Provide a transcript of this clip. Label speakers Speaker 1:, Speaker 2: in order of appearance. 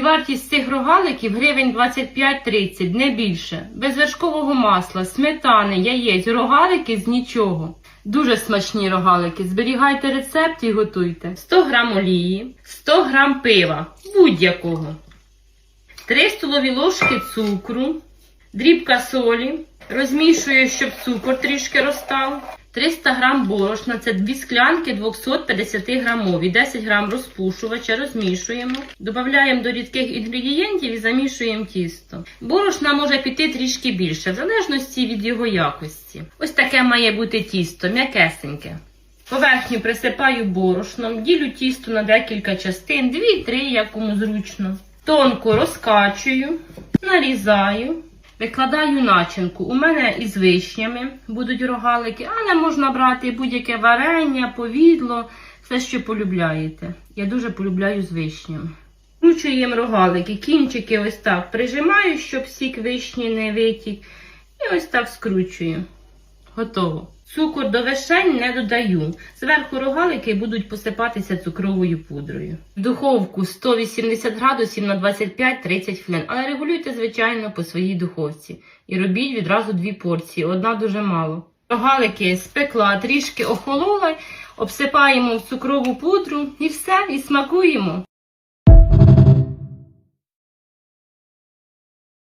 Speaker 1: Вартість цих рогаликів гривень 25-30, не більше. Без вершкового масла, сметани, яєць, рогалики з нічого. Дуже смачні рогалики. Зберігайте рецепт і готуйте. 100 грам олії, 100 грам пива, будь-якого. 3 столові ложки цукру, дрібка солі. Розмішую, щоб цукор трішки розстав. 300 грам борошна, це дві склянки 250 грамові, 10 грам розпушувача, розмішуємо. Додаємо до рідких інгредієнтів і замішуємо тісто. Борошна може піти трішки більше, в залежності від його якості. Ось таке має бути тісто, м'якесеньке. Поверхню присипаю борошном, ділю тісто на декілька частин, 2-3, як кому зручно. Тонко розкачую, нарізаю. Викладаю начинку. У мене із вишнями будуть рогалики, але можна брати будь-яке варення, повідло, все, що полюбляєте. Я дуже полюбляю з вишнями. Вкручуємо рогалики, кінчики ось так прижимаю, щоб сік вишні не витік. І ось так скручую. Готово. Цукор до вишень не додаю. Зверху рогалики будуть посипатися цукровою пудрою. В духовку 180 градусів на 25-30 хвилин. Але регулюйте, звичайно, по своїй духовці. І робіть відразу дві порції, одна дуже мало. Рогалики спекла, трішки охололи, обсипаємо в цукрову пудру і все, і смакуємо.